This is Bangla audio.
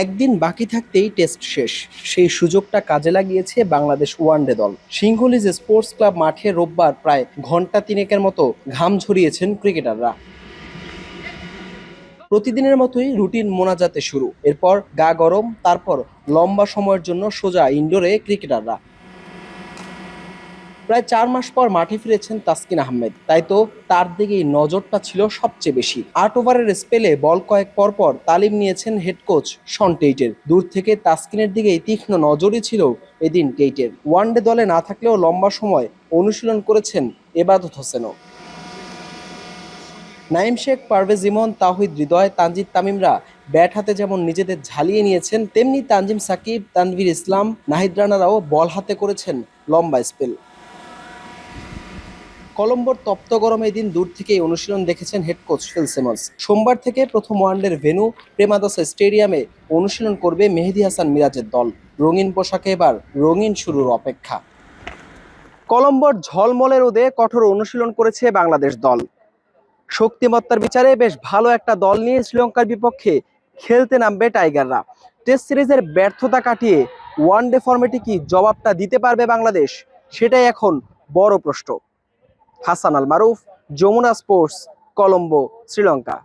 একদিন বাকি থাকতেই টেস্ট শেষ। সেই সুযোগটা কাজে লাগিয়েছে বাংলাদেশ ওয়ানডে দল। সিংহলিজ স্পোর্টস ক্লাব মাঠে রোববার প্রায় ঘণ্টা তিনেকের মতো ঘাম ঝরিয়েছেন ক্রিকেটাররা। প্রতিদিনের মতোই রুটিন মোনাজাতে শুরু। এরপর গা গরম, তারপর লম্বা সময়ের জন্য সোজা ইনডোরে ক্রিকেটাররা। প্রায় চার মাস পর মাঠে ফিরেছেন তাসকিন আহমেদ। তাই তো তার দিকেই নজরটা ছিল সবচেয়ে বেশি। আট ওভারের স্পেলে বল কয়েক পর পর তালিম নিয়েছেন হেড কোচ শন টেইটের। দূর থেকে তাসকিনের দিকেই তীক্ষ্ণ নজরই ছিল এদিন টেইটের। ওয়ানডে দলে না থাকলেও লম্বা সময় অনুশীলন করেছেন এবাদত হোসেনও। নাইম শেখ, পারভেজ ইমন তাহিদ হৃদয়, তানজিদ তামিমরা ব্যাট হাতে যেমন নিজেদের ঝালিয়ে নিয়েছেন, তেমনি তানজিম সাকিব, তানভীর ইসলাম, নাহিদ রানারাও বল হাতে করেছেন লম্বা স্পেল। কলম্বোর তপ্ত গরমে দিন দূর থেকেই অনুশীলন দেখেছেন হেড কোচ ফিল সিমন্স সোমবার থেকে প্রথম ওয়ানডের ভেন্যু প্রেমাদাসা স্টেডিয়ামে অনুশীলন করবে মেহেদি হাসান মিরাজের দল। রঙিন পোশাকে এবার রঙিন শুরুর অপেক্ষা। কলম্বোর ঝলমলে রোদে কঠোর অনুশীলন করেছে বাংলাদেশ দল। শক্তিমত্তার বিচারে বেশ ভালো একটা দল নিয়ে শ্রীলঙ্কার বিপক্ষে খেলতে নামবে টাইগাররা। টেস্ট সিরিজের ব্যর্থতা কাটিয়ে ওয়ানডে ফর্মেটে কি জবাবটা দিতে পারবে বাংলাদেশ, সেটাই এখন বড় প্রশ্ন। হাসান আল মারুফ যমুনা স্পোর্টস কলম্বো শ্রীলঙ্কা।